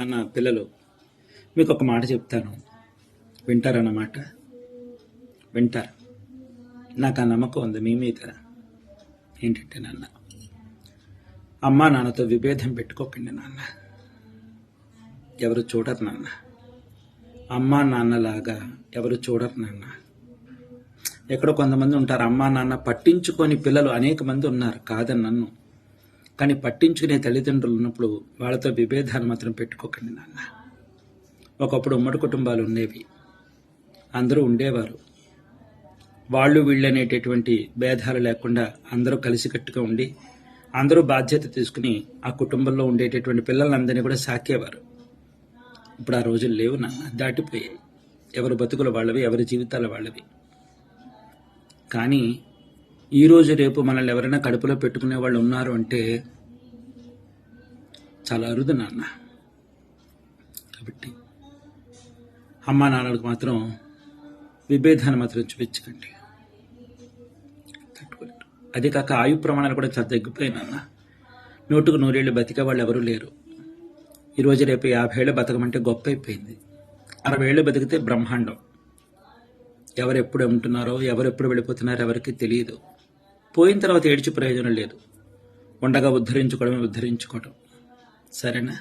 అన్న పిల్లలు మీకు ఒక మాట చెప్తాను. వింటారన్నమాట వింటారు నాకు ఆ నమ్మకం ఉంది మీ మీద. ఏంటంటే నాన్న అమ్మా నాన్నతో విభేదం పెట్టుకోకండి నాన్న. ఎవరు చూడరు నాన్న. అమ్మా నాన్నలాగా ఎవరు చూడరు నాన్న. ఎక్కడో కొంతమంది ఉంటారు అమ్మా నాన్న పట్టించుకొని పిల్లలు అనేక మంది ఉన్నారు కాదని నన్ను. కానీ పట్టించుకునే తల్లిదండ్రులు ఉన్నప్పుడు వాళ్ళతో విభేదాలు మాత్రం పెట్టుకోకండి నాన్న. ఒకప్పుడు ఉమ్మడి కుటుంబాలు ఉండేవి. అందరూ ఉండేవారు. వాళ్ళు వీళ్ళు అనేటటువంటి భేదాలు లేకుండా అందరూ కలిసికట్టుగా ఉండి అందరూ బాధ్యత తీసుకుని ఆ కుటుంబంలో ఉండేటటువంటి పిల్లలందరినీ కూడా సాకేవారు. ఇప్పుడు ఆ రోజులు లేవు నాన్న దాటిపోయాయి. ఎవరి బతుకులు వాళ్ళవి ఎవరి జీవితాలు వాళ్ళవి. కానీ ఈ రోజు రేపు మనల్ని ఎవరైనా కడుపులో పెట్టుకునే వాళ్ళు ఉన్నారు అంటే చాలా అరుదు నాన్న. కాబట్టి అమ్మా నాన్నలకు మాత్రం విభేదాన్ని మాత్రం చూపించకండి. తట్టుకోలేరు అదే కాక ఆయు ప్రమాణాలు కూడా చాలా తగ్గిపోయాయి నాన్న. నూటుకు నూరేళ్ళు బతికే వాళ్ళు ఎవరూ లేరు. ఈరోజు రేపు యాభై ఏళ్ళు బతకమంటే గొప్ప అయిపోయింది. అరవై ఏళ్ళు బతికితే బ్రహ్మాండం. ఎవరు ఎప్పుడు ఉంటున్నారో ఎవరు ఎప్పుడు వెళ్ళిపోతున్నారో ఎవరికి తెలియదు. పోయిన తర్వాత ఏడ్చి ప్రయోజనం లేదు. ఉండగా ఉద్ధరించుకోవడమే ఉద్ధరించుకోవడం సరేనా?